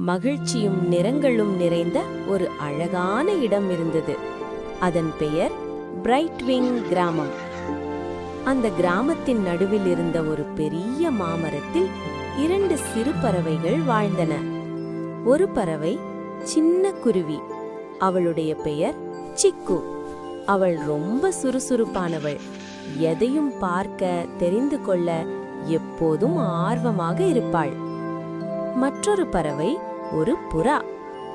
மகிழ்ச்சியும் நிறங்களும் நிறைந்த ஒரு அழகான இடம் இருந்தது. அதன் பெயர் பிரைட்விங் கிராமம். அந்த கிராமத்தின் நடுவில் இருந்த ஒரு பெரிய மாமரத்தில் இரண்டு சிறு பறவைகள் வாழ்ந்தன. ஒரு பறவை சின்ன குருவி அவளுடைய பெயர் சிக்கு. அவள் ரொம்ப சுறுசுறுப்பானவள். எதையும் பார்க்க தெரிந்து கொள்ள எப்போதும் ஆர்வமாக இருப்பாள். மற்றொரு பறவை ஒரு புறா.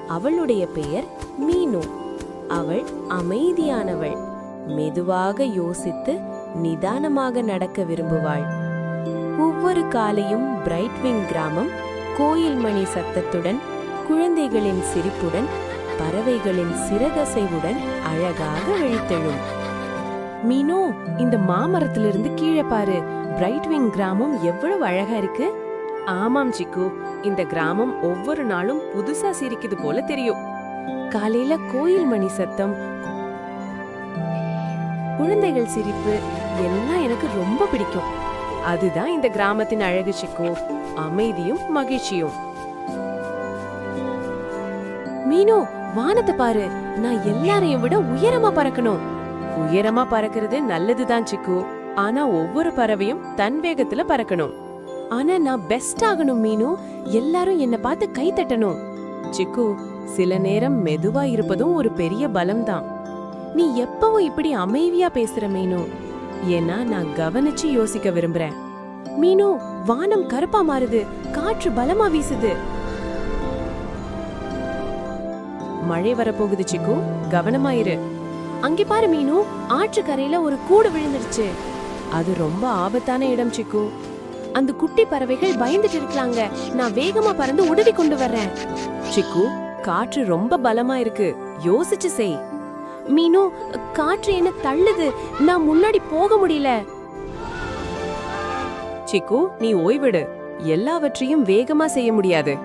அவளுடைய பெயர் மீனு. அவள் அமைதியானவள். மெதுவாக யோசித்து நிதானமாக நடக்க விரும்புவாள். ஒவ்வொரு காலையும் பிரைட்விங் கிராமம் கோயில் மணி சத்தத்துடன் குழந்தைகளின் சிரிப்புடன் பறவைகளின் சிறகசைவுடன் அழகாக விழித்தெழும். மீனோ இந்த மாமரத்திலிருந்து கீழே பாரு. பிரைட்விங் கிராமம் எவ்வளவு அழகா இருக்கு. ஆமாம் சிக்கு. இந்த கிராமம் ஒவ்வொரு நாளும் புதுசா சிரிக்குது போல தெரியும். காலையில கோயில் மணி சத்தம் குழந்தைகள் சிரிப்பு எல்லாம் எனக்கு ரொம்ப பிடிக்கும். அதுதான் இந்த கிராமத்தின் அழகு சிக்கு. அமைதியும் மகிழ்ச்சியும். மீனோ வானத்தை பாரு. நான் எல்லாரையும் விட உயரமா பறக்கணும். உயரமா பறக்கிறது நல்லதுதான் சிக்கு. ஆனா ஒவ்வொரு பறவையும் தன் வேகத்துல பறக்கணும். ஆனா நான் பெஸ்ட் ஆகணும் மீனு. எல்லாரும் என்ன பார்த்து கை தட்டணும். சிக்கு சில நேரம் மெதுவா இருப்பதும் ஒரு பெரிய பலம்தான். நீ எப்பவும் இப்படி அமைதியா பேசுற மீனு. ஏன்னா நான் கவனிச்சு யோசிக்க விரும்புறேன். மீனு வானம் கருப்பா மாறுது. காற்று பலமா வீசுது. மழை வரப்போகுது சிக்கு. கவனமாயிரு அங்கே பாரு மீனு. ஆற்றுக்கரையில ஒரு கூடு விழுந்துருச்சு அது ரொம்ப ஆபத்தான இடம் சிக்கு. அந்த குட்டி பறவைகள் பயந்துட்டு இருக்காங்க. நான் வேகமா பறந்து உதவி கொண்டு வர்றேன். சிக்கு காற்று ரொம்ப பலமா இருக்கு. யோசிச்சு செய். மீனு காற்று என்ன தள்ளுது. நான் முன்னாடி போக முடியல. சிக்கு நீ ஓய்விடு. எல்லாவற்றையும் வேகமா செய்ய முடியாது.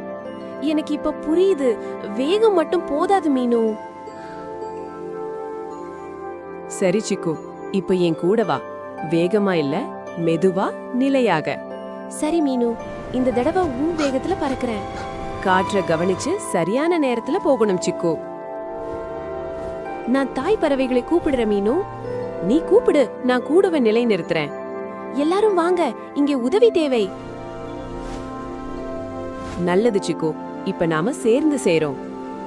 எனக்கு இப்ப புரியுது. வேகம் மட்டும் போதாது மீனு. சரி சிக்கு. இப்ப என் கூட வா. வேகமா இல்ல மெதுவா நிலையாக. சரி மீனு. இந்த தடவை உன் வேகத்துல பறக்கறேன். காற்ற கவனிச்சு சரியான நேரத்துல போகணும் சிக்கு. நான் தாய் பறவைகளை கூப்பிடுற மீனு. நீ கூப்பிடு நான் கூடவே நிலை நிறுத்துறேன் எல்லாரும் வாங்க இங்கே உதவி தேவை. நல்லது சிக்கு. இப்ப நாம சேர்ந்து சேரோம்.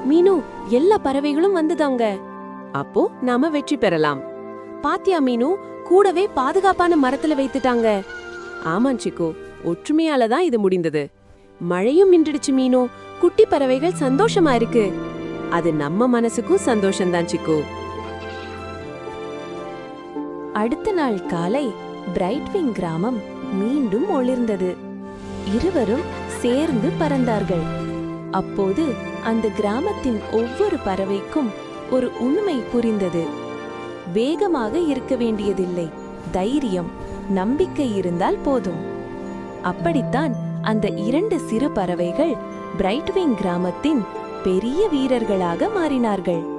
மீனு எல்லா பறவைகளும் வந்துதாங்க. அப்போ நாம வெற்றி பெறலாம். பாத்தியா மீனு? கூடவே பாதுகாப்பான மரத்துல வைத்துட்டாங்க. ஆமாம் சிக்கு. ஒற்றுமையால தான் இது முடிந்தது. மழையும் நின்றுடுச்சு மீனோ. குட்டி பறவைகள் சந்தோஷமா இருக்கு. அது நம்ம மனசுக்கும் சந்தோஷம்தான் சிக்கு. அடுத்த நாள் காலை பிரைட்விங் கிராமம் மீண்டும் ஒளிர்ந்தது. இருவரும் சேர்ந்து பறந்தார்கள். அப்போது அந்த கிராமத்தின் ஒவ்வொரு பறவைக்கும் ஒரு உண்மை புரிந்தது. வேகமாக இருக்க வேண்டியதில்லை. தைரியம் நம்பிக்கை இருந்தால் போதும். அப்படித்தான் அந்த இரண்டு சிறு பறவைகள் பிரைட்விங் கிராமத்தின் பெரிய வீரர்களாக மாறினார்கள்.